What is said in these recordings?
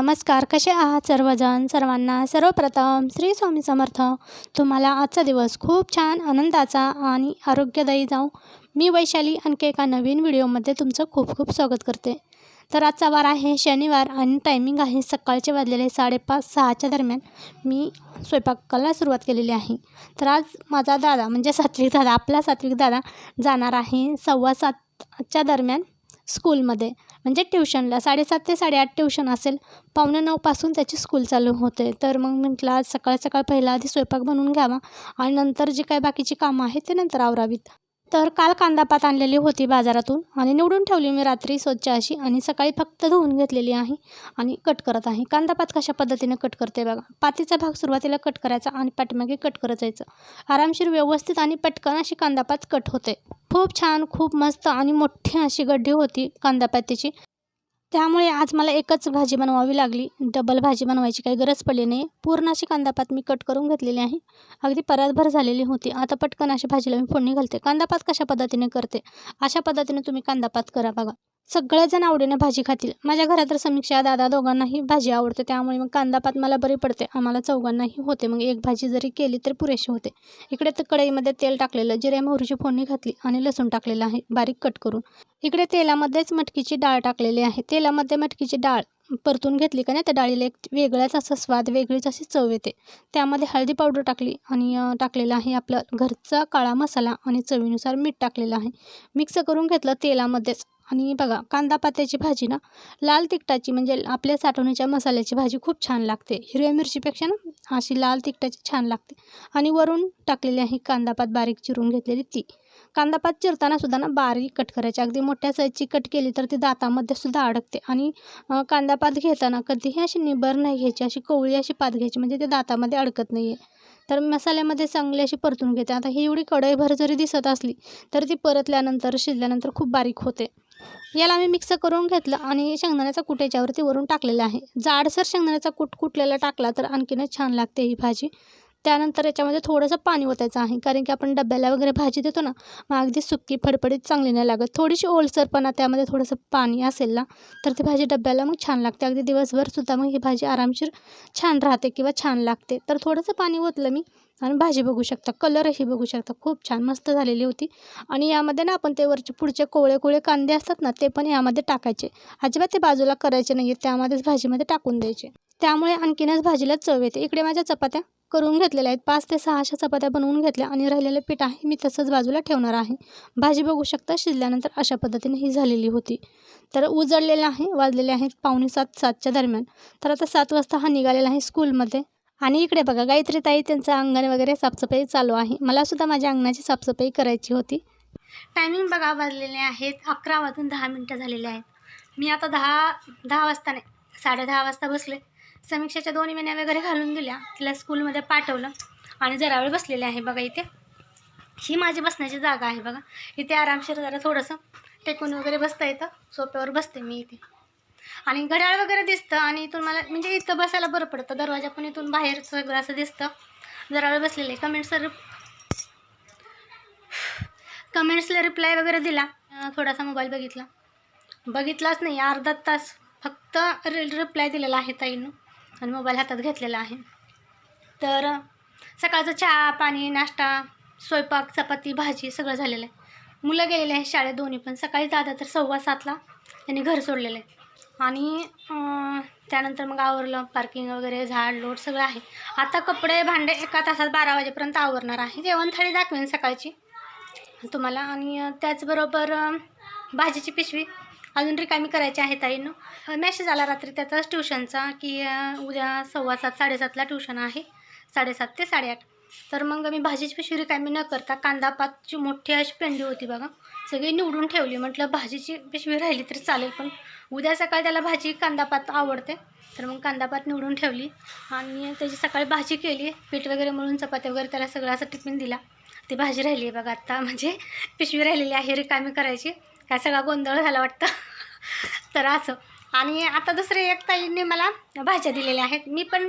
नमस्कार कसे आहात सर्वजण? सर्वांना सर्वप्रथम श्री स्वामी समर्थ. तुम्हाला आजचा दिवस खूप छान आनंदाचा आणि आरोग्यदायी जाऊ मी वैशाली आणखी एका नवीन व्हिडिओमध्ये तुमचं खूप खूप स्वागत करते. तर आजचा वार आहे शनिवार आणि टायमिंग आहे सकाळचे वाजलेले साडेपाच सहाच्या दरम्यान. मी स्वयंपाकाला सुरुवात केलेली आहे. तर आज माझा दादा म्हणजे सात्विक दादा आपला सात्विक दादा जाणार आहे सव्वा सातच्या दरम्यान स्कूलमध्ये म्हणजे ट्युशनला साडेसात ते साडेआठ ट्युशन असेल. पावणे नऊपासून त्याची स्कूल चालू होते. तर मग म्हटलं आज सकाळ सकाळ पहिला आधी स्वयंपाक बनवून घ्यावा आणि नंतर जी काय बाकीची कामं आहेत ते नंतर आवरावीत. तर काल कांदापात आणलेली होती बाजारातून आणि निवडून ठेवली मी रात्री स्वच्छ अशी आणि सकाळी फक्त धुवून घेतलेली आहे आणि कट करत आहे. कांदापात कशा पद्धतीने कट करते बघा. पातीचा भाग सुरुवातीला कट करायचा आणि पाठीमागे कट करत जायचं. आरामशीर व्यवस्थित आणि पटकन अशी कांदापात कट होते. खूप छान खूप मस्त आणि मोठी अशी गड्डी होती कांदापातीची. त्यामुळे आज मला एकच भाजी बनवावी लागली. डबल भाजी बनवायची काही गरज पडली नाही. पूर्ण अशी कांदापात मी कट करून घेतलेली आहे. अगदी परतभर झालेली होती. आता पटकन अशी भाजीला मी फोडणी घालते. कांदापात कशा पद्धतीने करते? अशा पद्धतीने तुम्ही कांदापात करा बघा. सगळेजण आवडीने भाजी खातील. माझ्या घरात तर समीक्षा दादा दोघांनाही भाजी आवडते. त्यामुळे मग कांदापात मला बरी पडते. आम्हाला चौघांनाही होते. मग एक भाजी जरी केली तर पुरेशी होते. इकडे तर कढईमध्ये तेल टाकलेलं जिरे मोहरीची फोडणी घातली आणि लसूण टाकलेलं आहे. बारीक कट करून. इकडे तेलामध्येच मटकीची डाळ टाकलेली आहे. तेलामध्ये मटकीची डाळ परतून घेतली का नाही त्या डाळीला एक वेगळाच असा स्वाद वेगळीच अशी चव येते. त्यामध्ये हळदी पावडर टाकली आणि टाकलेलं आहे आपलं घरचा काळा मसाला आणि चवीनुसार मीठ टाकलेलं आहे. मिक्स करून घेतलं तेलामध्येच. आणि बघा कांदा पात्याची भाजी ना लाल तिखटाची म्हणजे आपल्या साठवणीच्या मसाल्याची भाजी खूप छान लागते. हिरव्या मिरचीपेक्षा ना अशी लाल तिखटाची छान लागते. आणि वरून टाकलेली आहे कांदापात बारीक चिरून घेतलेली ती. कांदापात चिरताना सुद्धा ना बारीक कट करायची. अगदी मोठ्या साईजची कट केली तर ती दातामध्ये सुद्धा अडकते. आणि कांदापात घेताना कधीही अशी निबर नाही घ्यायची अशी कोवळी अशी पात घ्यायची म्हणजे ते दातामध्ये अडकत नाही आहे तर मसाल्यामध्ये चांगली अशी परतून घेते. आता ही एवढी कढईभर जरी दिसत असली तर ती परतल्यानंतर शिजल्यानंतर खूप बारीक होते. याला मी मिक्स करून घेतलं आणि शेंगदाण्याचा कूट याच्यावरती वरून टाकलेला आहे. जाडसर शेंगदाण्याचा कूट कुटलेला टाकला तर आणखीनच छान लागते ही भाजी. त्यानंतर याच्यामध्ये थोडंसं पाणी ओतायचं आहे कारण की आपण डब्याला वगैरे भाजी देतो ना मग अगदी सुक्की फडफडीत चांगली नाही लागत. थोडीशी ओलसरपणा त्यामध्ये थोडंसं पाणी असेल ना तर ती भाजी डब्याला मग छान लागते. अगदी दिवसभरसुद्धा मग ही भाजी आरामशीर छान राहते किंवा छान लागते. तर थोडंसं पाणी ओतलं मी आणि भाजी बघू शकता कलरही बघू शकता. खूप छान मस्त झालेली होती. आणि यामध्ये ना आपण ते वरचे पुढचे कोवळे कोवळे कांदे असतात ना ते पण यामध्ये टाकायचे. अजिबात ते बाजूला करायचे नाही त्यामध्येच भाजीमध्ये टाकून द्यायचे. त्यामुळे आणखीनच भाजीला चव येते. इकडे माझ्या चपात्या करून घेतलेल्या आहेत. पाच ते सहा अशा चपात्या बनवून घेतल्या आणि राहिलेलं पीठ आहे. मी तसंच बाजूला ठेवणार आहे. भाजी बघू शकता शिजल्यानंतर अशा पद्धतीने ही झालेली होती. तर उजळलेलं आहे वाजलेले आहेत पावणे सात सातच्या दरम्यान. तर आता सात वाजता हा निघालेला आहे स्कूलमध्ये आणि इकडे बघा गायत्री ताई त्यांचं अंगण वगैरे साफसफाई चालू आहे. मलासुद्धा माझ्या अंगणाची साफसफाई करायची होती. टायमिंग बघा वाजलेले आहेत. अकरा वाजून दहा मिनटं झालेले आहेत. मी आता दहा दहा वाजता नाही साडे दहा वाजता बसले. समीक्षाच्या दोन्ही महिन्या वगैरे घालून दिल्या. तिला स्कूलमध्ये पाठवलं आणि जरा वेळ बसलेले आहे बघा इथे. ही माझी बसण्याची जागा आहे बघा. इथे आरामशीर जरा थोडंसं टेकून वगैरे बसता येतं. सोप्यावर बसते मी इथे. आणि घड्याळ वगैरे दिसतं आणि इथून मला म्हणजे इथं बसायला बरं पडतं. दरवाजा पण इथून बाहेर सगळं असं दिसतं. जरा वेळ बसलेले. कमेंट्सला कमेंट्सला रिप्लाय वगैरे दिला. थोडासा मोबाईल बघितला. बघितलाच नाही. अर्धा तास फक्त रि रिप्लाय दिलेला आहे ताईनं. आणि मोबाईल हातात घेतलेला आहे. तर सकाळचं चहा पाणी नाश्ता स्वयंपाक चपाती भाजी सगळं झालेलं आहे. मुलं गेलेले आहेत शाळेत दोन्ही पण सकाळी दादा तर सव्वा सातला त्यांनी घर सोडलेलं आहे. आणि त्यानंतर मग आवरलं. पार्किंग वगैरे झाड लोट सगळं आहे. आता कपडे भांडे एका तासात बारा वाजेपर्यंत आवरणार आहे. जेवण थाळी दाखवेन सकाळची तुम्हाला. आणि त्याचबरोबर भाजीची पिशवी अजून रिकामी करायची आहे ताईनं. मेसेज आला रात्री त्याचाच ट्युशनचा की उद्या सव्वा सात साडेसातला ट्युशन आहे. साडेसात ते साडेआठ. तर मग मी भाजीची पिशवी रिकामी न करता कांदा पातची मोठी अशी पेंडी होती बघा सगळी निवडून ठेवली. म्हटलं भाजीची पिशवी राहिली तरी चालेल पण उद्या सकाळी त्याला भाजी कांदापात आवडते. तर मग कांदापात निवडून ठेवली. आणि त्याची सकाळी भाजी केली. पीठ वगैरे मळून चपाती वगैरे त्याला सगळं असं टिफिन दिला. ती भाजी राहिली आहे बघा आत्ता म्हणजे पिशवी राहिलेली आहे रिकामी करायची. काय सगळा गोंधळ झाला वाटतं. तर असं. आणि आता दुसरे एक ताईंनी मला भाज्या दिलेल्या आहेत. मी पण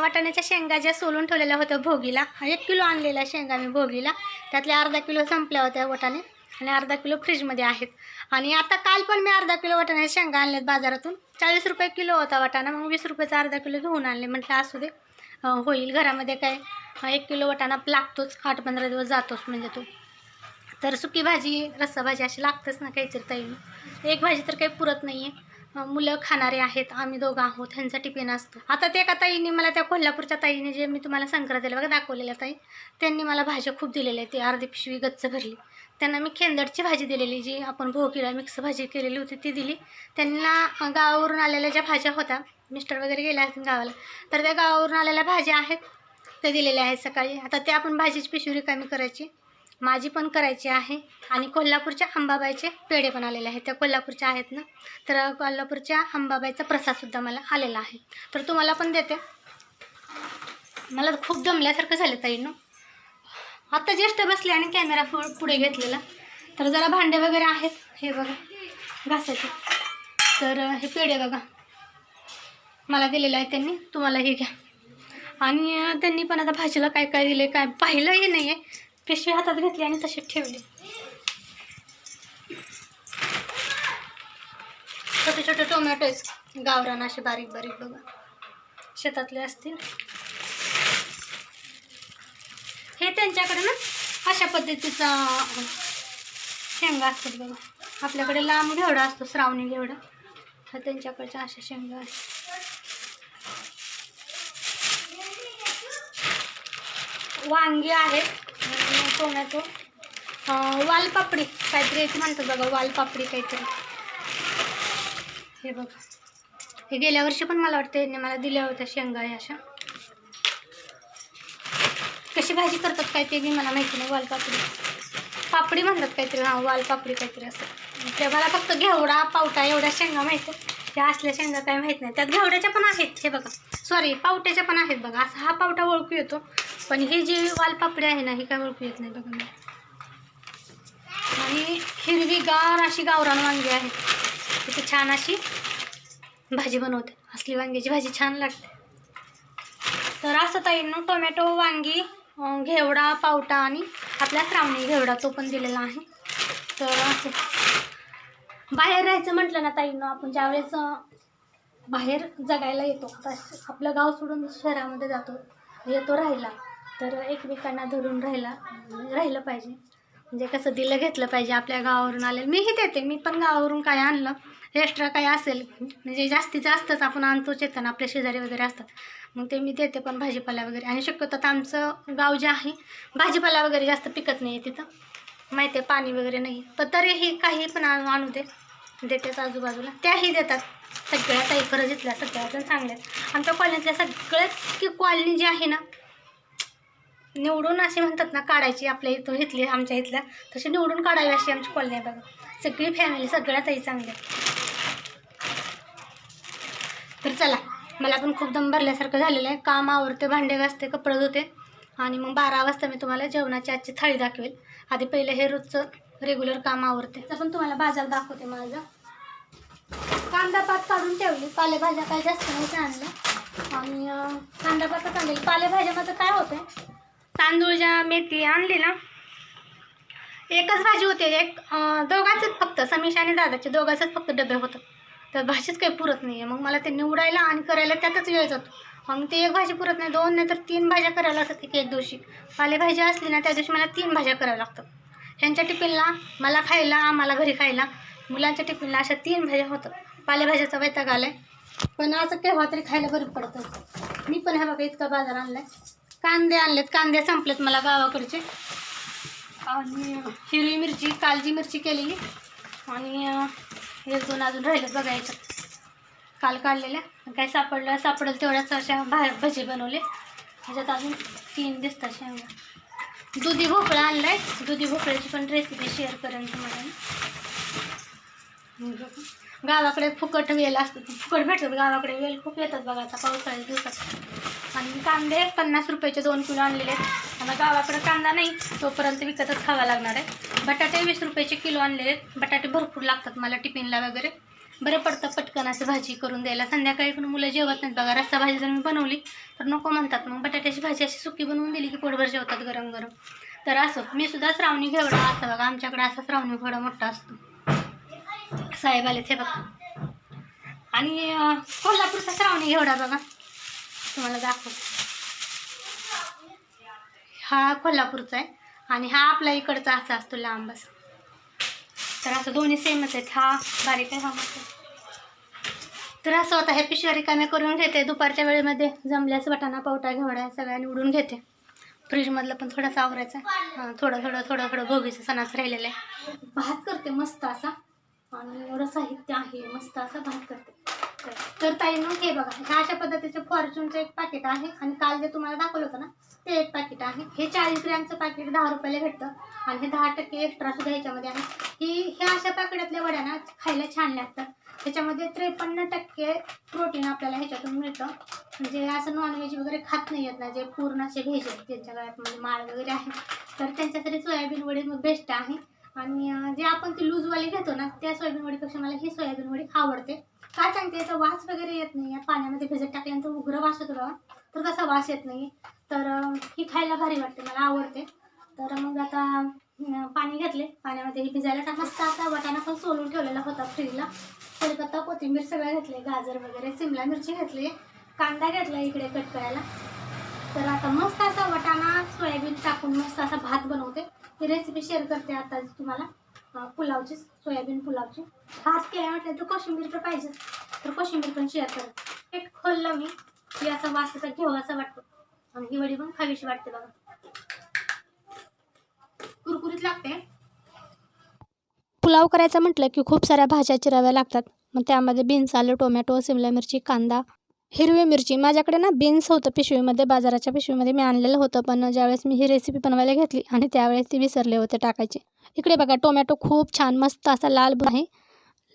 वाटाण्याच्या शेंगा ज्या सोलून ठेवलेल्या होत्या भोगीला एक किलो आणलेल्या शेंगा मी भोगीला. त्यातल्या अर्धा किलो संपल्या होत्या वाटाणे. आणि अर्धा किलो फ्रीजमध्ये आहेत. आणि आता काल पण मी अर्धा किलो वाटाणा शेंगा आणल्यात बाजारातून. चाळीस रुपये किलो होता वाटाणा मग वीस रुपयाचा अर्धा किलो घेऊन आणले. म्हटलं असू दे होईल. घरामध्ये काय एक किलो वाटाणा लागतोच. आठ पंधरा दिवस जातोच म्हणजे तो. तर सुकी भाजी रस्सा भाजी अशी लागतंच ना काहीतरी ताई एक भाजी तर काही पुरत नाही आहे मुलं खाणारे आहेत. आम्ही दोघं आहोत. ह्यांचा टिफिन असतो. आता ते एका ताईने मला त्या कोल्हापूरच्या ताईने जे मी तुम्हाला संक्रांतीला बघा दाखवलेल्या ताई त्यांनी मला भाज्या खूप दिलेल्या आहेत. ती अर्धी पिशवी गच्च भरली. त्यांना मी खेंदडची भाजी दिलेली जी आपण भोगिळा मिक्स भाजी केलेली होती ती दिली. त्यांना गावावरून आलेल्या ज्या भाज्या होत्या मिस्टर वगैरे गेल्या असतील गावाला तर त्या गावावरून आलेल्या भाज्या आहेत त्या दिलेल्या आहेत सकाळी. आता त्या आपण भाजीची पिशवी रिकामी करायची माझी पण करायची आहे आणि कोल्हापूरच्या अंबाबाईचे पेढे पण आलेले आहेत. त्या कोल्हापूरच्या आहेत ना? तर कोल्हापूरच्या अंबाबाईचा प्रसादसुद्धा मला आलेला आहे. तर तुम्हाला पण देते. मला खूप दमल्यासारखं झालं ताईनं आता ज्येष्ठ बसले आणि कॅमेरा पु पुढे घेतलेला. तर जरा भांडे वगैरे आहेत. हे बघा घासायचे. तर हे पेढे बघा. मला दिलेलं आहे त्यांनी. तुम्हाला हे घ्या. आणि त्यांनी पण आता भाजीला काय काय दिले काय पाहिलंही नाही आहे पिशवी हातात घेतली आणि तशीच ठेवली. छोटे छोटे टोमॅटो गावरान असे बारीक बारीक बघा. शेतातले असतील. हे त्यांच्याकडे ना अशा पद्धतीचा शेंगा असतात बघा. आपल्याकडे लांब घेवडा असतो श्रावणी घेवडा. हा त्यांच्याकडच्या अशा शेंगा आहेत. वांगी आहेत टोमॅटो वालपापडी काहीतरी याची म्हणतात बघा वालपापडी काहीतरी. हे बघा. हे गेल्या वर्षी पण मला वाटतं यांनी मला दिल्या होत्या शेंगा अशा. कशी भाजी करतात काय ते बी मला माहिती नाही वालपापडी. पापडी म्हणतात काहीतरी हां वालपापडी काहीतरी असं. ते मला फक्त घेवडा पावटा एवढ्या शेंगा माहिती त्या असल्या शेंगा काय माहीत नाही. त्यात घेवड्याच्या पण आहेत हे बघा. सॉरी पावट्याच्या पण आहेत बघा. असा हा पावटा ओळखू येतो. पण ही जी वालपापडी आहे ना ही काय ओळखू येत नाही बघा मला. आणि हिरवीगार अशी गावरान वांगी आहेत. तिथे छान अशी भाजी बनवते. असली वांग्याची भाजी छान लागते. तर असं ताईंनो टोमॅटो वांगी घेवडा पावटा आणि आपल्या श्रावणी घेवडा तो पण दिलेला आहे. तर असं. बाहेर राहायचं म्हटलं ना ताईनं आपण ज्यावेळेस बाहेर जगायला येतो आता आपलं गाव सोडून शहरामध्ये जातो येतो राहायला तर एकमेकांना धरून राहायला राहिलं पाहिजे. म्हणजे कसं दिलं घेतलं पाहिजे आपल्या गावावरून आलेलं. मीही देते मी पण गावावरून काय आणलं. एक्स्ट्रा काय असेल म्हणजे जास्तीत जास्तच आपण आणतोच चेतन आपल्या शेजारी वगैरे असतात. मग ते मी देते पण भाजीपाला वगैरे. आणि शक्यतो तर आमचं गाव जे आहे भाजीपाला वगैरे जास्त पिकत नाही आहे तिथं. माहिती आहे पाणी वगैरे नाही. पण तरीही काही पण आणू आणू दे. देतेच आजूबाजूला. त्याही देतात. सगळ्या ताई खरं इथल्या सगळ्या जण चांगल्या आहेत. आमच्या कॉलनीतल्या सगळ्यात की कॉलनी जी आहे ना निवडून असे म्हणतात ना काढायची आपल्या इथं इथली आमच्या इथल्या. तशी निवडून काढावी अशी आमची कॉलनी आहे बघा. सगळी फॅमिली सगळ्या ताई चांगल्या. तर चला मला पण खूप दम भरल्यासारखं झालेलं आहे. काम आवरते भांडे घासते कपडे धुते. आणि मग बारा वाजता मी तुम्हाला जेवणाची आजची थाळी दाखवेल. आधी पहिलं हे रोजचं रेग्युलर काम आवरते. तर पण तुम्हाला बाजार दाखवते माझं. कांदा पात काढून ठेवली. पालेभाज्या काय जास्त नाही आणलं आणि कांदा पातच आणलेली. पालेभाज्या माझं काय होतं तांदूळ ज्या मेथी आणली ना एकच भाजी होते एक दोघांचंच दोघांचेच फक्त समीश आणि दादाचे दोघांचंच फक्त डबे होतं. तर भाजीच काही पुरत नाही आहे मग मला ते निवडायला आणि करायला त्यातच वेळ जातो. मग ते एक भाजी पुरत नाही दोन नाही तर तीन भाज्या करायला लागतात एक एक दिवशी पालेभाजी असली ना त्या दिवशी मला तीन भाज्या कराव्या लागतात. ह्यांच्या टिफिनला मला खायला आम्हाला घरी खायला मुलांच्या टिफिनला अशा तीन भाज्या होतात. पालेभाज्याचा वैताग आलाय. पण असं केव्हा तरी खायला बरं पडतं. मी पण ह्या बघा इतका बाजार आणलाय. कांदे आणलेत कांदे संपलेत मला गावाकडचे. आणि हिरवी मिरची कालजी मिरची केलेली. आणि हे दोन अजून राहिलं बघा याच्यात. काल काढलेल्या. काय सापडलं सापडेल तेवढ्याच अशा बाहेर भजी बनवले. ह्याच्यात अजून तीन दिसतात शेंगा दुधी भोपळा आणलाय. दुधी भोपळ्याची पण रेसिपी शेअर करेन तुम्हाला गावाकडे फुकट वेल असतं. फुकट भेटतात गावाकडे वेल. खूप येतात बघा आता पावसाळ्या दिवसात. आणि कांदे पन्नास रुपयाचे दोन किलो आणलेले आहेत. आता गावाकडे कांदा नाही तोपर्यंत विकतच खावा लागणार आहे. बटाटे वीस रुपयाचे किलो आणलेले आहेत. बटाटे भरपूर लागतात मला टिफिनला वगैरे. बरं पडतं पटकन असं भाजी करून द्यायला. संध्याकाळी पण मुलं जेवत नाहीत बघा. रस्सा भाजी जर मी बनवली तर नको म्हणतात. मग बटाट्याची भाजी अशी सुकी बनवून दिली की पोटभर जेवतात गरम गरम. तर असं मी सुद्धा श्रावणी घेवडा असं बघा. आमच्याकडे असा श्रावणी घेवडा मोठा असतो. साहेब आले ते बघा. आणि कोल्हापूरचा श्रावणी घेवडा बघा. तुम्हाला दाखव हा कोल्हापूरचा आहे आणि हा आपल्या इकडचा असा असतो लांब असा. तर असं दोन्ही सेमच आहेत. हा बारीक आहे हा मोठा आहे. तर असं होतं हे पिशव्या रिकाम्या करून घेते. दुपारच्या वेळेमध्ये जमल्यास वाटाणा पावटा घेवडा सगळ्या निवडून घेते. फ्रीजमधलं पण थोडासा आवरायचा थोडं थोडं थोडं थोडं भोगीचं सणाचं राहिलेलं आहे. भात करते मस्त असा. आणि एवढं साहित्य आहे मस्त असा भात करते. तर ताई मग हे बघा ह्या अशा पद्धतीचं फॉर्च्यूनचं एक पाकिट आहे आणि काल जे तुम्हाला दाखवलं होतं ना ते एक पाकिट आहे. हे चाळीस ग्रॅमचं पाकिट दहा रुपयाला भेटतं आणि हे दहा टक्के एक्स्ट्रा सुद्धा ह्याच्यामध्ये आहे. ही ह्या अशा पाकिटातल्या वड्या ना खायला छान लागतात. त्याच्यामध्ये त्रेपन्न टक्के प्रोटीन आपल्याला ह्याच्यातून मिळतं. म्हणजे असं नॉनव्हेज वगैरे खात नाही येत ना जे पूर्ण असे व्हेज आहेत त्यांच्या गळ्यात म्हणजे माळ वगैरे आहे. तर त्यांच्यासाठी सोयाबीन वडे मग बेस्ट आहे. आणि जे आपण ती लूजवाली घेतो ना त्या सोयाबीन वडीपेक्षा मला ही सोयाबीन वडी आवडते. काय सांगते याचा वास वगैरे येत नाही या पाण्यामध्ये भिजत टाकल्यानंतर उग्र वास होतो बघा. तर तसा वास येत नाही तर ही खायला भारी वाटते मला आवडते. तर मग आता पाणी घेतले. पाण्यामध्ये ही भिजायला टाक. मस्त आता वाटाणा पण सोलून ठेवलेला होता फ्रीजला. कलकत्ता कोथिंबीर सगळं घेतले. गाजर वगैरे सिमला मिरची घेतली. कांदा घेतला इकडे कट करायला. तर आता मस्त असा वाटाणा सोयाबीन टाकून मस्त असा भात बनवते. ही रेसिपी शेअर करते आता तुम्हाला पुलावची सोयाबीन पुलावची. भात केल्या म्हटलं तर कोशिंबीर तर पाहिजेच तर कोशिंबीर पण शेअर करत एक खोललं मी की असा वास असा घेऊ असा वाटतो. आणि ही वडी पण खावीशी वाटते बघा. कुरकुरीत लागते. पुलाव करायचा म्हटलं की खूप साऱ्या भाज्या चिराव्या लागतात. मग त्यामध्ये बीन्स आलं टोमॅटो सिमला मिरची कांदा हिरवी मिरची. माझ्याकडे ना बीन्स होतं पिशवीमध्ये बाजाराच्या पिशवीमध्ये मी आणलेलं होतं पण ज्यावेळेस मी ही रेसिपी बनवायला घेतली आणि त्यावेळेस ती विसरले होते टाकायचे. इकडे बघा टोमॅटो खूप छान मस्त असा लाल आहे.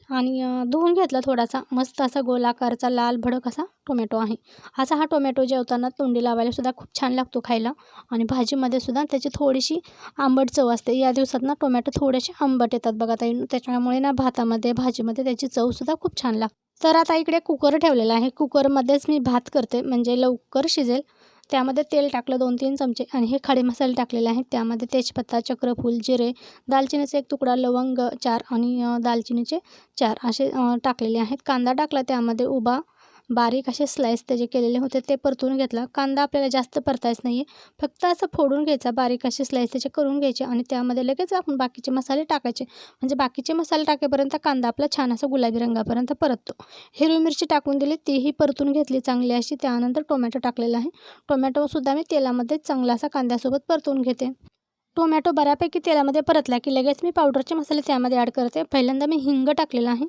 आणि धुवून घेतला थोडासा मस्त असा गोलाकारचा लाल भडक असा टोमॅटो आहे. असा हा टोमॅटो जेवताना तोंडी लावायला सुद्धा खूप छान लागतो खायला. आणि भाजीमध्ये सुद्धा त्याची थोडीशी आंबट चव असते. या दिवसात ना टोमॅटो थोडेसे आंबट येतात बघा ताई. त्याच्यामुळे ना भातामध्ये भाजीमध्ये त्याची चवसुद्धा खूप छान लागते. तर आता इकडे कुकर ठेवलेला आहे. कुकरमध्येच मी भात करते. म्हणजे लवकर शिजेल. त्यामध्ये तेल टाकलं दोन तीन चमचे आणि हे खडे मसाले टाकलेले आहेत. त्यामध्ये तेजपत्ता चक्रफूल जिरे दालचिनीचा एक तुकडा लवंग चार आणि दालचिनीचे चार असे टाकलेले आहेत. कांदा टाकला त्यामध्ये उभा बारीक असे स्लाईस त्याचे केलेले होते ते परतून घेतला. कांदा आपल्याला जास्त परतायच नाही आहे फक्त असं फोडून घ्यायचा बारीक असे स्लाईस त्याचे करून घ्यायचे आणि त्यामध्ये लगेच आपण बाकीचे मसाले टाकायचे. म्हणजे बाकीचे मसाले टाकेपर्यंत कांदा आपला छान असा गुलाबी रंगापर्यंत परततो. हिरवी मिरची टाकून दिली तीही परतून घेतली चांगली अशी. त्यानंतर टोमॅटो टाकलेला आहे. टोमॅटोसुद्धा मी तेलामध्ये चांगला असा कांद्यासोबत परतून घेते. टोमॅटो बऱ्यापैकी तेलामध्ये परतला की लगेच मी पावडरचे मसाले त्यामध्ये ॲड करते. पहिल्यांदा मी हिंग टाकलेला आहे.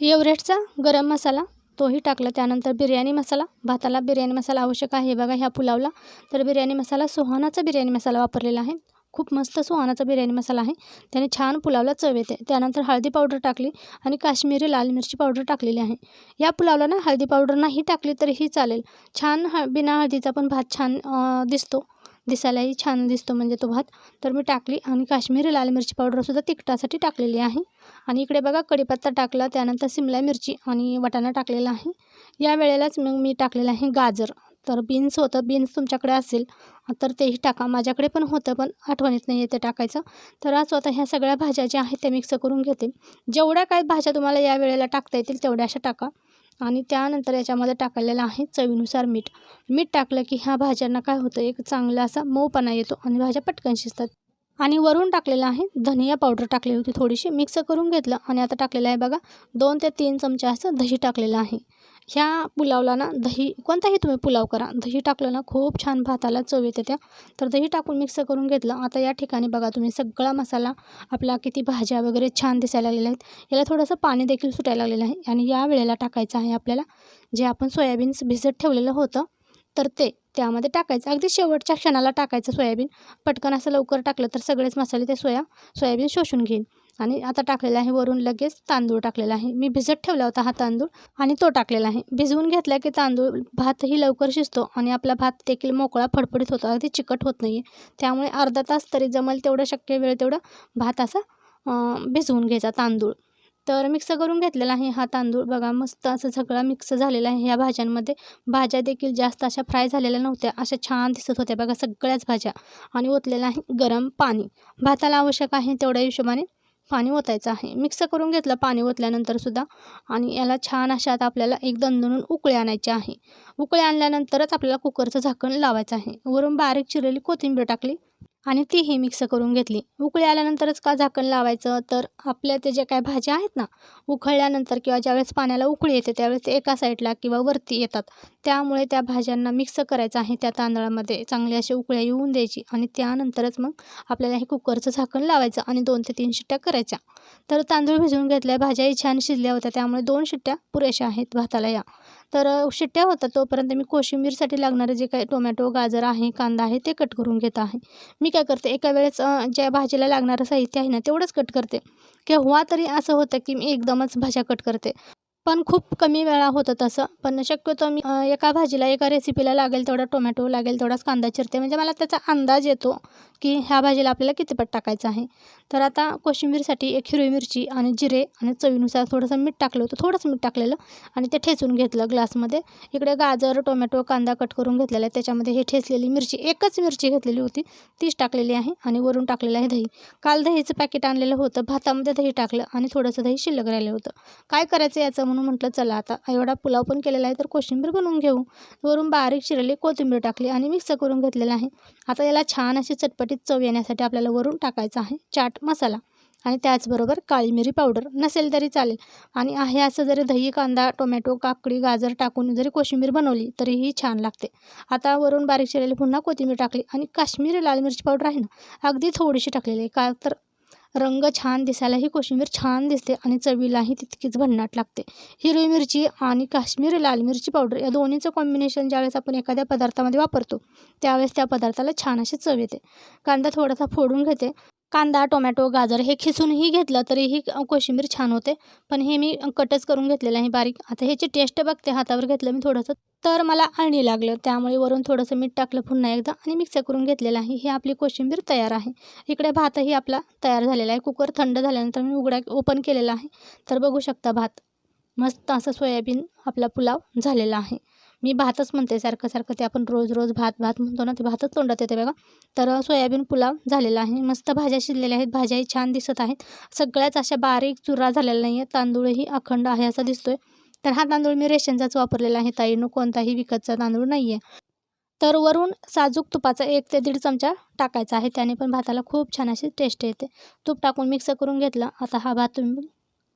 एवरेस्टचा गरम मसाला. तोही टाकला. त्यानंतर बिर्याणी मसाला. भाताला बिर्याणी मसाला आवश्यक आहे. बघा ह्या पुलावला. तर बिर्याणी मसाला सुहानाचा बिर्याणी मसाला वापरलेला आहे. खूप मस्त सुहानाचा बिर्याणी मसाला आहे. त्याने छान पुलावला चव येते. त्यानंतर हळदी पावडर टाकली आणि काश्मीरी लाल मिरची पावडर टाकलेली आहे. या पुलावला ना हळदी पावडर नाही टाकली तरीही चालेल. छान ह बिना हळदीचा पण भात छान दिसतो. दिसायलाही छान दिसतो म्हणजे तो भात. तर मी टाकली आणि काश्मीरी लाल मिरची पावडरसुद्धा तिखटासाठी टाकलेली आहे. आणि इकडे बघा कढीपत्ता टाकला त्यानंतर सिमला मिरची आणि वाटाणा टाकलेला आहे. या वेळेलाच मग मी टाकलेलं आहे गाजर. तर बीन्स होतं बीन्स तुमच्याकडे असेल तर तेही टाका. माझ्याकडे पण होतं पण आठवणीत नाही येते टाकायचं. तर आज स्वतः ह्या सगळ्या भाज्या ज्या आहेत त्या मिक्स करून घेते. जेवढ्या काय भाज्या तुम्हाला या वेळेला टाकता येतील तेवढ्या अशा टाका. आणि त्यानंतर याच्यामध्ये टाकलेलं आहे चवीनुसार मीठ. मीठ टाकलं की ह्या भाज्यांना काय होतं? एक चांगला असा मऊपणा येतो आणि भाज्या पटकन शिजतात. आणि वरून टाकलेलं आहे धनिया पावडर टाकली होती थोडीशी. मिक्स करून घेतलं आणि आता टाकलेलं आहे बघा दोन ते तीन चमचे असं दही टाकलेलं आहे. ह्या पुलावला ना दही कोणताही तुम्ही पुलाव करा. दही टाकलं ना खूप छान भाताला चव येते त्या. तर दही टाकून मिक्स करून घेतलं. आता या ठिकाणी बघा तुम्ही सगळा मसाला आपला किती भाज्या वगैरे छान दिसायला लागलेल्या आहेत. याला थोडंसं पाणी देखील सुटायला लागलेलं आहे. आणि या वेळेला टाकायचं आहे आपल्याला जे आपण सोयाबीन्स भिजत ठेवलेलं होतं तर ते त्यामध्ये टाकायचं. अगदी शेवटच्या क्षणाला टाकायचं सोयाबीन. पटकन असं लवकर टाकलं तर सगळेच मसाले ते सोया सोयाबीन शोषून घेईन. आणि आता टाकलेलं आहे वरून लगेच तांदूळ टाकलेला आहे. मी भिजत ठेवला होता हा तांदूळ आणि तो टाकलेला आहे. भिजवून घेतला की तांदूळ भातही लवकर शिजतो आणि आपला भात देखील मोकळा फडफडीत होतो. अगदी चिकट होत नाही आहे त्यामुळे अर्धा तास तरी जमेल तेवढं शक्य वेळ तेवढं भात असा भिजवून घ्यायचा तांदूळ. तर मिक्स करून घेतलेला आहे हा तांदूळ. बघा मस्त असं सगळा मिक्स झालेला आहे ह्या भाज्यांमध्ये. भाज्या देखील जास्त अशा फ्राय झालेल्या नव्हत्या. अशा छान दिसत होत्या. बघा सगळ्याच भाज्या. आणि ओतलेलं आहे गरम पाणी. भाताला आवश्यक आहे तेवढ्या हिशोबाने पाणी ओतायचं आहे. मिक्स करून घेतलं पाणी ओतल्यानंतरसुद्धा आणि याला छान अशा आता आपल्याला एक दणदणून उकळे आणायचे आहे. उकळे आणल्यानंतरच आपल्याला कुकरचं झाकण लावायचं आहे. वरून बारीक चिरलेली कोथिंबीर टाकली. आणि तीही मिक्स करून घेतली. उकळी आल्यानंतरच का झाकण लावायचं? तर आपल्या ते जे काय भाज्या आहेत ना उकळल्यानंतर किंवा ज्यावेळेस पाण्याला उकळी येते त्यावेळेस ते एका साईडला किंवा वरती येतात. त्यामुळे त्या भाज्यांना मिक्स करायचं आहे. त्या तांदळामध्ये चांगली अशी उकळ्या येऊन द्यायची आणि त्यानंतरच मग आपल्याला हे कुकरचं झाकण लावायचं आणि दोन ते तीन शिट्ट्या करायच्या. तर तांदूळ भिजवून घेतल्या भाज्याही छान शिजल्या होत्या. त्यामुळे दोन शिट्ट्या पुरेशा आहेत भाताला या. तर शिट्ट्या होतात तोपर्यंत मी कोशिंबीरसाठी लागणारे जे काही टोमॅटो गाजर आहे कांदा आहे ते कट करून घेत आहे. मी काय करते एका वेळेस ज्या भाजीला लागणारं साहित्य आहे ना तेवढंच कट करते. केव्हा तरी असं होतं की मी एकदमच भाज्या कट करते. पण खूप कमी वेळा होतं तसं. पण शक्यतो मी एका भाजीला एका रेसिपीला लागेल तेवढा टोमॅटो लागेल तेवढाच कांदा चिरते. म्हणजे मला त्याचा अंदाज येतो की ह्या भाजीला आपल्याला किती पट टाकायचं आहे. तर आता कोशिंबीरसाठी एक हिरवी मिरची आणि जिरे आणि चवीनुसार थोडंसं मीठ टाकलं होतं. थोडंसं मीठ टाकलेलं आणि ते ठेचून घेतलं ग्लासमध्ये इकडे गाजर टोमॅटो कांदा कट करून घेतलेला आहे. त्याच्यामध्ये हे ठेचलेली मिरची एकच मिरची घेतलेली होती. तीच टाकलेली आहे आणि वरून टाकलेलं आहे दही. काल दहीचं पॅकेट आणलेलं होतं. भातामध्ये दही टाकलं आणि थोडंसं दही शिल्लक राहिलं होतं. काय करायचं याचं म्हणून म्हटलं चला आता एवढा पुलाव पण केलेला आहे तर कोशिंबीर बनवून घेऊ. वरून बारीक चिरलेली कोथिंबीर टाकली आणि मिक्स करून घेतलेलं आहे. आता याला छान अशी चटपटीत चव येण्यासाठी आपल्याला वरून टाकायचं आहे चाट मसाला. आणि त्याचबरोबर काळी मिरी पावडर नसेल तरी चालेल. आणि आहे असं जरी दही कांदा टोमॅटो काकडी गाजर टाकून जरी कोशिंबीर बनवली तरीही छान लागते. आता वरून बारीक चिरलेली पुन्हा कोथिंबीर टाकली आणि काश्मीरी लाल मिरची पावडर आहे ना अगदी थोडीशी टाकलेली आहे. का तर रंग छान दिसायलाही कोशिंबीर छान दिसते आणि चवीलाही तितकीच भन्नाट लागते. हिरवी मिरची आणि काश्मीरी लाल मिरची पावडर या दोन्हीचं कॉम्बिनेशन ज्यावेळेस आपण एखाद्या पदार्थामध्ये वापरतो त्यावेळेस त्या पदार्थाला छान अशी चव येते. कांदा थोडासा फोडून घेते. कांदा टोमॅटो गाजर हे खिसूनही घेतलं तरीही कोशिंबीर छान होते. पण हे मी कटच करून घेतलेलं आहे बारीक. आता ह्याची टेस्ट बघते हातावर घेतलं मी थोडंसं. तर मला अळणी लागलं त्यामुळे वरून थोडंसं मीठ टाकलं पुन्हा एकदा आणि मिक्स करून घेतलेलं आहे. ही आपली कोशिंबीर तयार आहे. इकडे भातही आपला तयार झालेला आहे. कुकर थंड झाल्यानंतर मी उघडा ओपन केलेला आहे. तर बघू शकता भात. मस्त असं सोयाबीन आपला पुलाव झालेला आहे. मी भातच म्हणते सारखं सारखं ते आपण रोज रोज भात भात म्हणतो ना ते भातच तोंडात येते बघा. तर सोयाबीन पुलाव झालेला आहे. मस्त भाज्या शिजलेल्या आहेत. भाज्याही छान दिसत आहेत. सगळ्याच अशा बारीक चुरा झालेला नाही आहे तांदूळही अखंड आहे असा दिसतोय. तर हा तांदूळ मी रेशनचाच वापरलेला आहे. ताईनं कोणताही विकतचा तांदूळ नाही आहे तर वरून साजूक तुपाचा एक ते दीड चमचा टाकायचा आहे. त्याने पण भाताला खूप छान अशी टेस्ट येते. तूप टाकून मिक्स करून घेतला. आता हा भात तुम्ही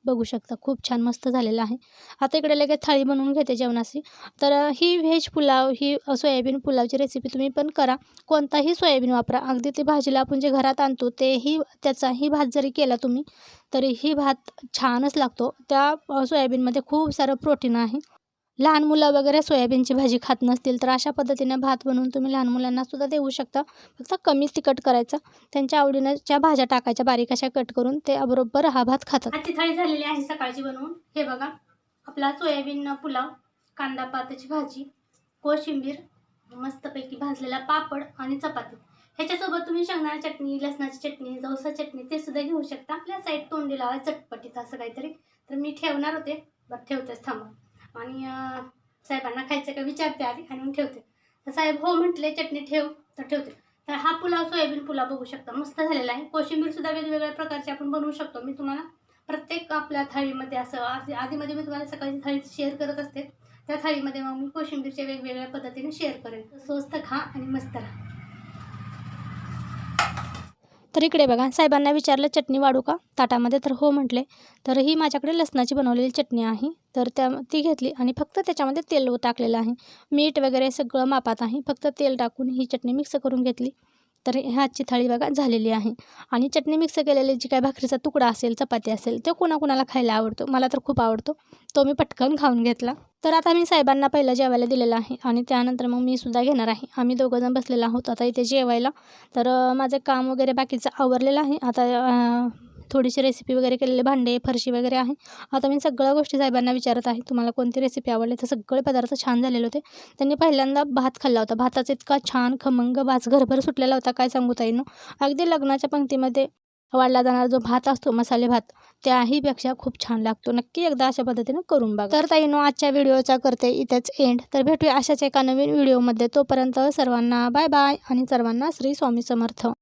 बघू शकता. खूप छान मस्त झालेला आहे. आता इकडे लगेच थाळी बनवून घेते जेवणाची. तर ही व्हेज पुलाव ही सोयाबीन पुलावची रेसिपी तुम्ही पण करा. कोणताही सोयाबीन वापरा. अगदी ते भाजीला आपण जे घरात आणतो तेही त्याचाही भात जरी केला तुम्ही तरीही भात छानच लागतो. त्या सोयाबीनमध्ये खूप सारं प्रोटीन आहे. लहान मुलं वगैरे सोयाबीनची भाजी खात नसतील तर अशा पद्धतीने भात बनवून तुम्ही लहान मुलांना सुद्धा देऊ शकता. फक्त कमी तिखट करायचं. त्यांच्या आवडीनं ज्या भाज्या टाकायच्या बारीक अशा कट करून ते बरोबर हा भात खातात. आजची थाळी झालेली आहे सकाळची बनवून. हे बघा आपला सोयाबीन पुलाव कांदा पाताची भाजी कोशिंबीर मस्तपैकी भाजलेला पापड आणि चपाती. ह्याच्यासोबत तुम्ही शेंगदाणा चटणी लसणाची चटणी जवसा चटणी ते सुद्धा घेऊ शकता. आपल्या साईड तोंडी लावा चटपटीत असं काहीतरी. तर मी ठेवणार होते बरं ठेवतेच थांबा. आणि साहेबांना खायचं का विचारते आधी आणि ठेवते. तर साहेब हो म्हटले चटणी ठेव तर ठेवते. तर हा पुलाव सोयाबीन पुलाव बघू शकता. मस्त झालेला आहे. कोशिंबीर सुद्धा वेगवेगळ्या प्रकारचे आपण बनवू शकतो. मी तुम्हाला प्रत्येक आपल्या थाळीमध्ये असं आधी- आधीमध्ये मी तुम्हाला सकाळची थाळी शेअर करत असते. त्या थाळीमध्ये मग मी कोशिंबीरच्या वेगवेगळ्या पद्धतीने शेअर करेन. स्वस्त खा आणि मस्त राहा. तर इकडे बघा साहेबांना विचारलं चटणी वाढू का? ताटामध्ये तर हो म्हटले तर ही माझ्याकडे लसणाची बनवलेली चटणी आहे. तर त्या ती घेतली आणि फक्त त्याच्यामध्ये तेल टाकलेलं आहे. मीठ वगैरे सगळं मापात आहे फक्त तेल टाकून ही चटणी मिक्स करून घेतली. तर आजची थाळी बघा झालेली आहे. आणि चटणी मिक्स केलेली जी काय भाकरीचा तुकडा असेल चपाती असेल तो कोणाकोणाला खायला आवडतो? मला तर खूप आवडतो. तो मी पटकन खाऊन घेतला. तर आता मी साहेबांना पहिला जेवायला दिलेला आहे आणि त्यानंतर मग मी सुद्धा घेणार आहे. आम्ही दोघंजण बसलेलो आहोत. आता इथे जेवायला. तर माझं काम वगैरे बाकीचं आवरलेलं आहे. आता थोडीशी रेसिपी वगैरे केलेले भांडे फरशी वगैरे आहे. आता मी सगळ्या गोष्टी साहेबांना विचारत आहे. तुम्हाला कोणती रेसिपी आवडली? तर सगळे पदार्थ छान झालेले होते. त्यांनी पहिल्यांदा भात खाल्ला होता. भाताचा इतका छान खमंग भात घरभर सुटलेला होता काय सांगू ताईनं अगदी लग्नाच्या पंक्तीमध्ये वाढला जाणारा जो भात असतो मसाले भात त्याहीपेक्षा खूप छान लागतो. नक्की एकदा अशा पद्धतीनं करून बघा. तर ताईनो आजच्या व्हिडिओचा करते इथेच एंड तर भेटूया अशाच एका नवीन व्हिडिओमध्ये. तोपर्यंत सर्वांना बाय बाय आणि सर्वांना श्री स्वामी समर्थ.